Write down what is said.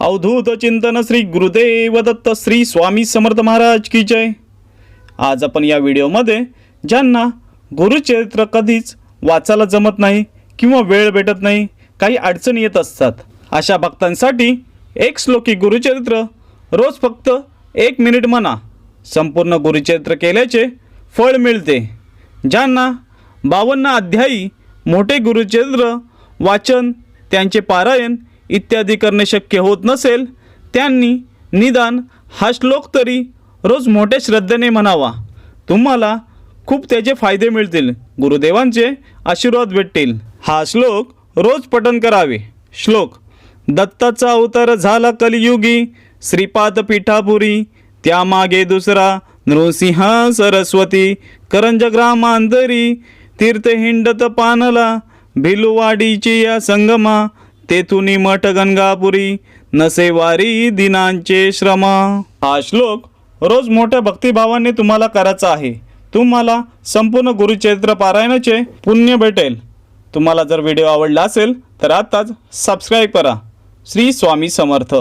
अवधूत चिंतन श्री गुरुदेव दत्त श्री स्वामी समर्थ महाराज की जय. आज आपण या व्हिडिओमध्ये ज्यांना गुरुचरित्र कधीच वाचायला जमत नाही किंवा वेळ भेटत नाही काही अडचणी येत असतात अशा भक्तांसाठी एक श्लोकी गुरुचरित्र रोज फक्त एक मिनिट म्हणा. संपूर्ण गुरुचरित्र केल्याचे फळ मिळते. ज्यांना बावन्न अध्यायी मोठे गुरुचरित्र वाचन त्यांचे पारायण इत्यादी करणे शक्य होत नसेल त्यांनी निदान हा श्लोक तरी रोज मोठ्या श्रद्धेने म्हणावा. तुम्हाला खूप त्याचे फायदे मिळतील. गुरुदेवांचे आशीर्वाद भेटतील. हा श्लोक रोज पठन करावे. श्लोक दत्ताचा अवतार झाला कलियुगी श्रीपाद पीठापुरी त्यामागे दुसरा नृसिंह सरस्वती करंज ग्रामांतरी तीर्थहिंडत पानला भिलुवाडीची या संगमा तेथून मठ गंगापुरी नसेवारी दिनांचे श्रमा. हा श्लोक रोज मोठ्या भक्तिभावाने तुम्हाला करायचा आहे. तुम्हाला संपूर्ण गुरुचरित्र पारायणाचे पुण्य भेटेल. तुम्हाला जर व्हिडिओ आवडला असेल तर आत्ताच सबस्क्राईब करा. श्री स्वामी समर्थ.